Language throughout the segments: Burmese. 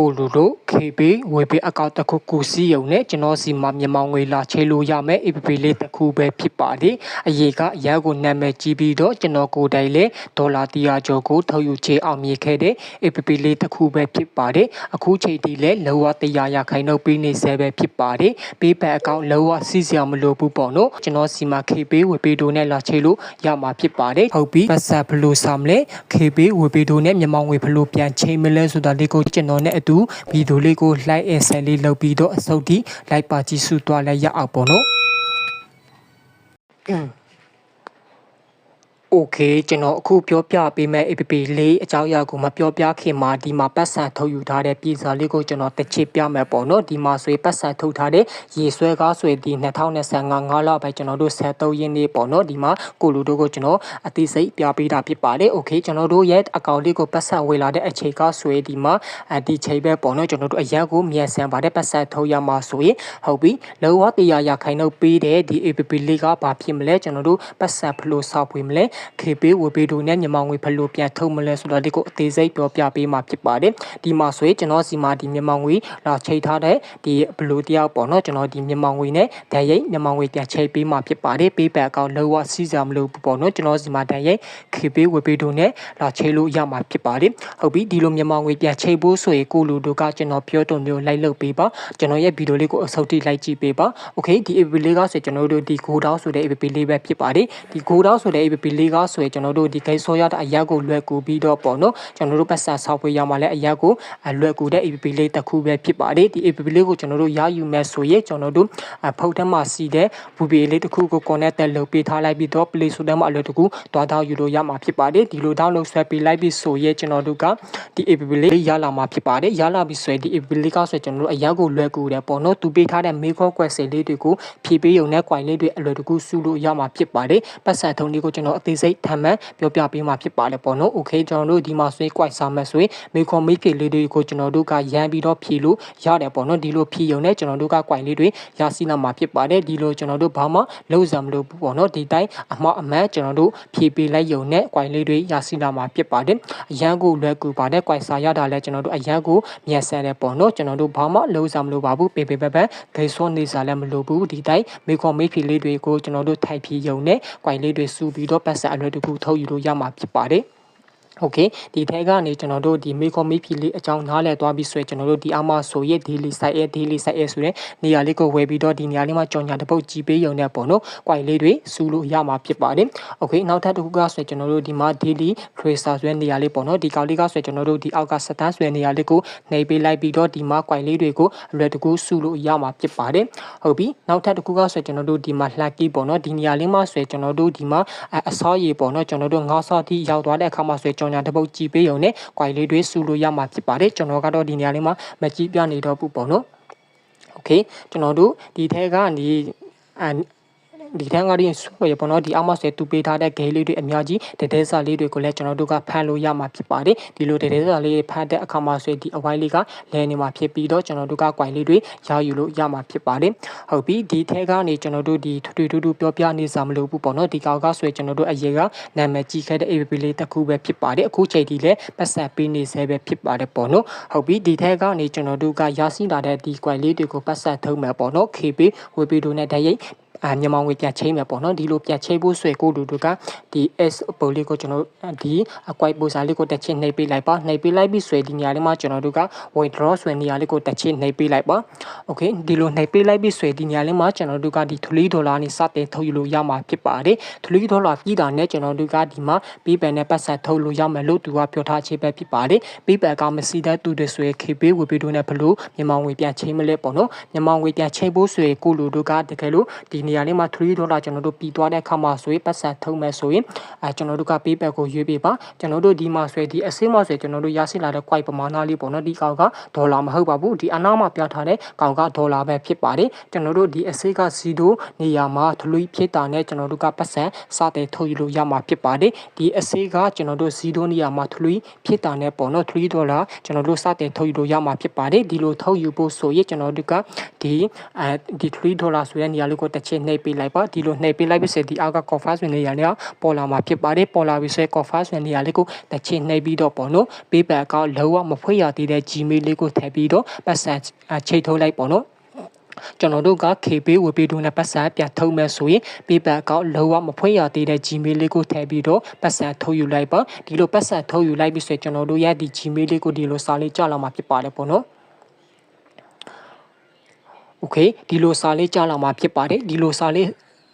ကိုလူတို့ KB ဝေပေးအကောင့်တစ်ခုကူစီရုံနဲ့ကျွန်တော်စီမှာမြန်မာငွေလာချေလို့ရမယ် APP လေးတစ်ခုပဲဖြစ်ပါတယ်အရေးကရန်ကိုနာမည်ကြီးပြီးတော့ကျွန်တော်ကိုယ်တိုင်လည်းဒေါ်လာ100ကျော်ကိုထုတ်ယူချေအောင်မြင်ခဲ့တဲ့ APP လေးတစ်ခုပဲဖြစ်ပါတယ်အခုချိန်ထိလည်းလောက100ရာခိုင်နှုန်းပေးနေဆဲပဲဖြစ်ပါတယ်ပေးပက်အကောင့်လောကစီးစရာမလိုဘူးပေါ့နော်ကျွန်တော်စီမှာ KB ဝေပေးတို့နဲ့လာချေလို့ရမှာဖြစ်ပါတယ်ဟုတ်ပြီပတ်ဆက်ဘလို့စာမလဲ KB ဝေပေးတို့နဲ့မြန်မာငွေဘလို့ပြန်ချိန်မလဲဆိုတာလေးကိုကျွန်တော်နဲ့အတူဗီဒီယိုလေးကို like and share လေးလုပ်ပြီးတော့အစုပ်ထိ like ပါကြည့်စုသွားလဲရအောင်ပေါ့နော် โอเคကျွန်တော်အခုပြောပြပေးမယ့် APP လေးအကြောင်းအရာကိုမပြောပြခင်မှာဒီမှာပတ်စံထုတ်ယူထားတဲ့ပြည်စာလေးကိုကျွန်တော်တစ်ချက်ပြမယ်ပေါ့နော်ဒီမှာဆိုရင်ပတ်စံထုတ်ထားတဲ့ရေဆွဲကားဆိုရင်ဒီ2025 5လပဲကျွန်တော်တို့73ရင်းနေပေါ့နော်ဒီမှာကိုလူတို့ကိုကျွန်တော်အသေးစိတ်ပြပေးတာဖြစ်ပါတယ်โอเคကျွန်တော်တို့ရဲ့အကောင့်လေးကိုပတ်စံဝေလာတဲ့အချိန်ကဆိုရင်ဒီမှာဒီချိန်ပဲပေါ့နော်ကျွန်တော်တို့အရက်ကိုမြန်ဆန်ပါတယ်ပတ်စံထုတ်ရမှာဆိုရင်ဟုတ်ပြီလောကတရားရခိုင်တော့ပေးတဲ့ဒီ APP လေးကဘာဖြစ်မလဲကျွန်တော်တို့ပတ်စံဘလို့စောက်ပွေမလဲ ခေပေးဝေပေးတို့နဲ့မြန်မာငွေဘယ်လိုပြန်ထုတ်မလဲဆိုတော့ဒီကိုအသေးစိတ်ပြောပြပေးမှာဖြစ်ပါတယ်ဒီမှာဆိုရင်ကျွန်တော်စီမှာဒီမြန်မာငွေလာချိန်ထားတဲ့ဒီဘလို့တယောက်ပေါ့နော်ကျွန်တော်ဒီမြန်မာငွေနဲ့ဒဏ်ရိပ်မြန်မာငွေပြန်ချိန်ပေးမှာဖြစ်ပါတယ်ပေးပက်အကောင့်လောကစီးစရာမလိုဘူးပေါ့နော်ကျွန်တော်စီမှာဒဏ်ရိပ်ခေပေးဝေပေးတို့နဲ့လာချိန်လို့ရမှာဖြစ်ပါတယ်ဟုတ်ပြီဒီလိုမြန်မာငွေပြန်ချိန်ဖို့ဆိုရင်ကိုလူတို့ကကျွန်တော်ပြောတော့မျိုးလိုက်လုပ်ပေးပါကျွန်တော်ရဲ့ဗီဒီယိုလေးကိုအစုပ်ထိလိုက်ကြည့်ပေးပါโอเคဒီ app လေးကဆိုကျွန်တော်တို့ဒီ go down ဆိုတဲ့ app လေးပဲဖြစ်ပါတယ်ဒီ go down ဆိုတဲ့ app လေး ကဆိုရင်ကျွန်တော်တို့ဒီ gate ဆောရတဲ့အရက်ကိုလွယ်ကူပြီးတော့ပေါ့နော်ကျွန်တော်တို့ပတ်စံ software ရမှာလဲအရက်ကိုလွယ်ကူတဲ့ app လေးတစ်ခုပဲဖြစ်ပါတယ်ဒီ app လေးကိုကျွန်တော်တို့ရယူမယ်ဆိုရင်ကျွန်တော်တို့ဖုန်းထဲမှာစီတဲ့ VPN လေးတစ်ခုကို connect လုပ်ပေးထားလိုက်ပြီးတော့ Play Store ထဲမှာအလွယ်တကူတွားတော့ယူလို့ရမှာဖြစ်ပါတယ်ဒီလို download ဆွဲပေးလိုက်ပြီးဆိုရင်ကျွန်တော်တို့ကဒီ app လေးရလာမှာဖြစ်ပါတယ်ရလာပြီးဆိုရင်ဒီ app လေးကဆိုကျွန်တော်တို့အရက်ကိုလွယ်ကူတယ်ပေါ့နော်သူပေးထားတဲ့ make call question လေးတွေကိုဖြည့်ပေးရုံနဲ့ coin လေးတွေအလွယ်တကူစုလို့ရမှာဖြစ်ပါတယ်ပတ်စံထုံးလေးကိုကျွန်တော်အသေးစိတ်ထမ်းမှန်ပြောပြပေးမှာဖြစ်ပါတယ်ပေါ့နော်။ Okay ကျွန်တော်တို့ဒီမှာဆွေး quite စားမယ်ဆိုရင်မေခွန်မေးဖြေလေးတွေကိုကျွန်တော်တို့ကရန်ပြီးတော့ဖြေလို့ရတယ်ပေါ့နော်။ဒီလိုဖြေရုံနဲ့ကျွန်တော်တို့က quite လေးတွေရရှိလာမှာဖြစ်ပါတယ်။ဒီလိုကျွန်တော်တို့ဘာမှလုံးစံမလို့ဘူးပေါ့နော်။ဒီတိုင်းအမောက်အမှန်ကျွန်တော်တို့ဖြေပေးလိုက်ရုံနဲ့ quite လေးတွေရရှိလာမှာဖြစ်ပါတယ်။အရန်ကိုလွယ်ကူပါတယ် quite စားရတာလဲကျွန်တော်တို့အရန်ကိုမြန်ဆန်တယ်ပေါ့နော်။ကျွန်တော်တို့ဘာမှလုံးစံမလို့ပါဘူး။ပေပေပပဂိတ်စောနေစားလည်းမလို့ဘူး။ဒီတိုင်းမေခွန်မေးဖြေလေးတွေကိုကျွန်တော်တို့ထိုက်ဖြေရုံနဲ့ quite လေးတွေစုပြီးတော့ပတ်စံအလွယ်တကူထုတ်ယူလို့ရမှာဖြစ်ပါတယ်။ โอเคဒီထဲကနေကျွန်တော်တို့ဒီမေကောမေးဖြီလေးအကြောင်းနားလည်သွားပြီးဆိုရင်ကျွန်တော်တို့ဒီအမဆိုရဲ့ daily site ရဲ့ daily site ရဲ့ဆိုတဲ့နေရာလေးကိုဝယ်ပြီးတော့ဒီနေရာလေးမှာကြော်ညာတစ်ပုတ်ကြည်ပေးရုံနဲ့ပေါ့နော်။ quite လေးတွေစူးလို့ရမှာဖြစ်ပါတယ်။ okay နောက်ထပ်တစ်ခုကဆိုရင်ကျွန်တော်တို့ဒီမှာ daily tracer ဆိုတဲ့နေရာလေးပေါ့နော်။ဒီကောင်လေးကဆိုရင်ကျွန်တော်တို့ဒီအောက်က stat ဆိုတဲ့နေရာလေးကိုနှိပ်ပေးလိုက်ပြီးတော့ဒီမှာ quite လေးတွေကိုအလွယ်တကူစူးလို့ရမှာဖြစ်ပါတယ်။ဟုတ်ပြီ။နောက်ထပ်တစ်ခုကဆိုရင်ကျွန်တော်တို့ဒီမှာ lucky ပေါ့နော်။ဒီနေရာလေးမှာဆိုရင်ကျွန်တော်တို့ဒီမှာအစောရည်ပေါ့နော်။ကျွန်တော်တို့ငါးစောတိရောက်သွားတဲ့အခါမှာဆိုရင် ကြော်ညာတစ်ပုတ်ကြည်ပေးရုံနဲ့ quite လေးတွေစူလို့ရမှာဖြစ်ပါတယ်ကျွန်တော်ကတော့ဒီနေရာလေးမှာမကြည့်ပြနေတော့ဘူးပေါ့နော်โอเคကျွန်တော်တို့ဒီထဲကနေ ဒီတန်းကားရင်ဆိုရပေါ့နော်ဒီအောက်မှာဆိုသူပေးထားတဲ့ဂိမ်းလေးတွေအများကြီးတတဲစာလေးတွေကိုလည်းကျွန်တော်တို့ကဖန်လို့ရမှာဖြစ်ပါတယ်ဒီလိုတတဲစာလေးဖန်တဲ့အခါမှာဆိုဒီအဝိုင်းလေးကလဲနေမှာဖြစ်ပြီးတော့ကျွန်တော်တို့ကကွိုင်လေးတွေရယူလို့ရမှာဖြစ်ပါတယ်ဟုတ်ပြီဒီထဲကနေကျွန်တော်တို့ဒီထွေထွေထူးထူးပြောပြနေစာမလို့ဘူးပေါ့နော်ဒီကောက်ကဆိုကျွန်တော်တို့အရေးကနာမည်ကြီးခဲ့တဲ့ APP လေးတစ်ခုပဲဖြစ်ပါတယ်အခုချိန်ထိလည်းပတ်ဆက်ပေးနေဆဲပဲဖြစ်ပါတယ်ပေါ့နော်ဟုတ်ပြီဒီထဲကနေကျွန်တော်တို့ကရရှိလာတဲ့ဒီကွိုင်လေးတွေကိုပတ်ဆက်ထုံးမယ်ပေါ့နော် KB ဝေပီတို့နဲ့တရိုက် အာမြန်မာငွေပြန်ချိန်မယ်ပေါ့နော်ဒီလိုပြန်ချိန်ဖို့ဆွဲကိုလူတို့ကဒီ S ပုံလေးကိုကျွန်တော်ဒီအကွိုက်ပိုစာလေးကိုတက်ချင်းနှိပ်ပေးလိုက်ပါနှိပ်ပေးလိုက်ပြီးဆွဲဒီနေရာလေးမှာကျွန်တော်တို့က withdraw ဆွဲနေရာလေးကိုတက်ချင်းနှိပ်ပေးလိုက်ပါ okay ဒီလိုနှိပ်ပေးလိုက်ပြီးဆွဲဒီနေရာလေးမှာကျွန်တော်တို့ကဒီ3ဒေါ်လာနဲ့စတင်ထုတ်ယူလို့ရမှာဖြစ်ပါတယ်3ဒေါ်လာပြည်တာနဲ့ကျွန်တော်တို့ကဒီမှာ PayPal နဲ့ပတ်ဆက်ထုတ်လို့ရမယ်လို့သူကပြောထားခြင်းပဲဖြစ်ပါတယ် PayPal ကမရှိတဲ့သူတွေဆွဲ KB ဝေပေးတို့နဲ့ဘလို့မြန်မာငွေပြန်ချိန်မလဲပေါ့နော်မြန်မာငွေပြန်ချိန်ဖို့ဆွဲကိုလူတို့ကတကယ်လို့ဒီနေရာလေးမှာ3ဒေါ်လာကျွန်တော်တို့ပြီးသွားတဲ့အခါမှာဆိုရင်ပတ်စံထုံးမယ်ဆိုရင်အဲကျွန်တော်တို့က PayPal ကိုရွေးပေးပါကျွန်တော်တို့ဒီမှာဆွဲဒီအစိမ်းမှာဆွဲကျွန်တော်တို့ရရှိလာတဲ့ quite ပမာဏလေးပေါ့နော်ဒီကောင်ကဒေါ်လာမဟုတ်ပါဘူးဒီအနောက်မှာပြထားတဲ့ကောင်ကဒေါ်လာပဲဖြစ်ပါတယ်ကျွန်တော်တို့ဒီအစိမ်းက0နေရာမှာထလွိဖြစ်တာနဲ့ကျွန်တော်တို့ကပတ်စံစတဲ့ထုတ်ယူလို့ရမှာဖြစ်ပါတယ်ဒီအစိမ်းကကျွန်တော်တို့0နေရာမှာထလွိဖြစ်တာနဲ့ပေါ့နော်3ဒေါ်လာကျွန်တော်တို့စတဲ့ထုတ်ယူလို့ရမှာဖြစ်ပါတယ်ဒီလိုထုတ်ယူဖို့ဆိုရင်ကျွန်တော်တို့ကဒီအဲဒီ3ဒေါ်လာဆိုတဲ့နေရာလေးကိုတစ်ချက်နှိပ်ပေးလိုက်ပါဒီလိုနှိပ်ပေးလိုက်ပြီဆိုဒီအောက်က confirm ဆိုနေရနေပေါ်လာမှာဖြစ်ပါတယ်ပေါ်လာပြီဆိုရင် confirm ဆိုနေရလေးကိုတစ်ချိန်နှိပ်ပြီးတော့ပေါ့နော် PayPal အကောင့်လုံးဝမဖွင့်ရသေးတဲ့ Gmail လေးကိုထည့်ပြီးတော့ပတ်စံချိတ်ထုတ်လိုက်ပေါ့နော်ကျွန်တော်တို့က KB ဝေပေးတို့နဲ့ပတ်စံပြန်ထုတ်မယ်ဆိုရင် PayPal အကောင့်လုံးဝမဖွင့်ရသေးတဲ့ Gmail လေးကိုထည့်ပြီးတော့ပတ်စံထုတ်ယူလိုက်ပါဒီလိုပတ်စံထုတ်ယူလိုက်ပြီဆိုရင်ကျွန်တော်တို့ရဲ့ဒီ Gmail လေးကိုဒီလိုစာလေးကြာလာမှာဖြစ်ပါတယ်ပေါ့နော် โอเคဒီလိုစာလေးကြားလာမှာဖြစ်ပါတယ်ဒီလိုစာလေး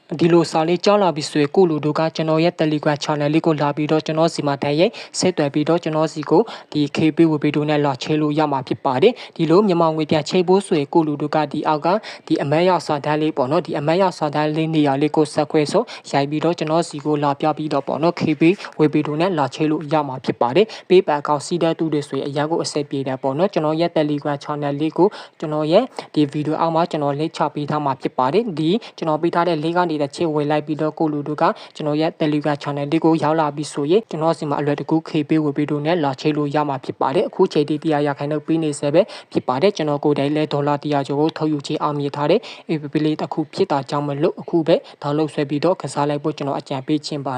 ဒီလိုစာလေးကြားလာပြီဆိုရင်ကိုလူတို့ကကျွန်တော်ရဲ့ Telegram channel လေးကိုလာပြီးတော့ကျွန်တော်စီမှာတန်းရိုက်ဆက်သွယ်ပြီးတော့ကျွန်တော်စီကိုဒီ KB ဝေပြီးတို့နဲ့လာချေလို့ရမှာဖြစ်ပါတယ်ဒီလိုမြန်မာငွေပြန်ချိတ်ဖို့ဆိုရင်ကိုလူတို့ကဒီအောက်ကဒီအမတ်ရောက်စာတန်းလေးပေါ့နော်ဒီအမတ်ရောက်စာတန်းလေးနေရာလေးကိုဆက်ခွဲဆိုရိုက်ပြီးတော့ကျွန်တော်စီကိုလာပြပြီးတော့ပေါ့နော် KB ဝေပြီးတို့နဲ့လာချေလို့ရမှာဖြစ်ပါတယ် PayPal အကောင့်စီးတဲ့သူတွေဆိုရင်အရင်ကိုအဆက်ပြေတယ်ပေါ့နော်ကျွန်တော်ရဲ့ Telegram channel လေးကိုကျွန်တော်ရဲ့ဒီဗီဒီယိုအောက်မှာကျွန်တော် link ချပေးထားမှာဖြစ်ပါတယ်ဒီကျွန်တော်ပေးထားတဲ့ link ကနေတစ်ချက်ဝင်လိုက်ပြီးတော့ကိုလူတို့ကကျွန်တော်ရဲ့ Telegram channel လေးကိုရောက်လာပြီးဆိုရင်ကျွန်တော်စီမှာအလွယ်တကူ KB ဝေပြီးတို့နဲ့လာချိတ်လို့ရမှာဖြစ်ပါတယ်အခုချိန်ထိတရားရခိုင်တော့ပြီးနေစေပဲဖြစ်ပါတယ်ကျွန်တော်ကိုယ်တိုင်လဲဒေါ်လာ100ကျော်ကိုထုတ်ယူခြင်းအောင်မြင်ထားတဲ့ APP လေးတစ်ခုဖြစ်တာကြောင့်မလို့အခုပဲဒေါ်လုတ်ဆွဲပြီးတော့ကစားလိုက်ဖို့ကျွန်တော်အကြံပေးခြင်းပါ